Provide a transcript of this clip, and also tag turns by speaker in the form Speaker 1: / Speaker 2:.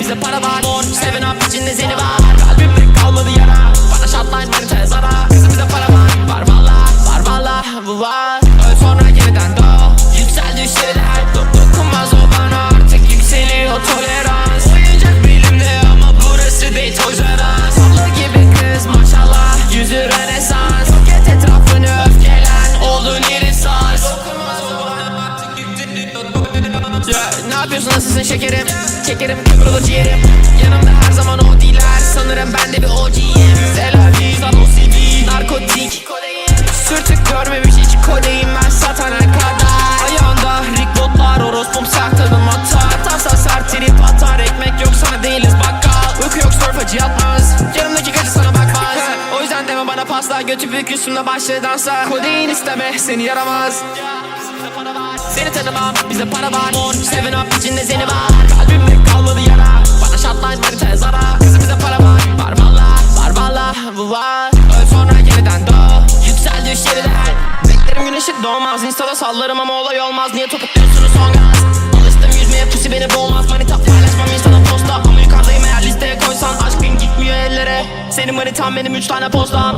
Speaker 1: Bizde para var. Mor seven up içinde seni var. Kalbimde kalmadı yara. Bana şartlayın manita zara Kızım bizde para var. Var valla var valla bu var. Öl sonra yeniden doğ. Yüksel düşler Dok dokunmaz o bana. Artık yükseliyor tolerans. Oyuncak bilimde ama burası değil Toys R gibi kız maşallah. Yüzü rönesans Roket etrafını öfkelen. Olduğun yeri sars Dokunmaz o bana artık Yeah, Ne yapıyorsun nasılsın şekerim Çekerim kıvrılır ciğerim. Yanımda her zaman o diler Sanırım ben de bir OG'yim Selavi Zalo CD Narkotik. Sürtük görmemiş hiç kodeyin Ben satana kadar. Ayağında Rick Orospum sakladım atar. Tasa sert trip atar Ekmek yok sana değiliz bakkal. Uyku yok surf acı yatmaz Yanımdaki gacı sana bakmaz. O yüzden deme bana pasla Götü büyük üstümde başladı dansa. Kodein isteme seni yaramaz. Seni tanımam bize para var. Mor seven up içinde seni var doğmaz Insta'da sallarım ama olay olmaz. Niye topukluyorsunuz son gaz? Alıştım yüzmeye pusi beni boğmaz. Manita paylaşmam Insta'da posta. Ama yukarıdayım eğer listeye koysan Aşkın gitmiyor ellere. Senin manitan benim üç tane postam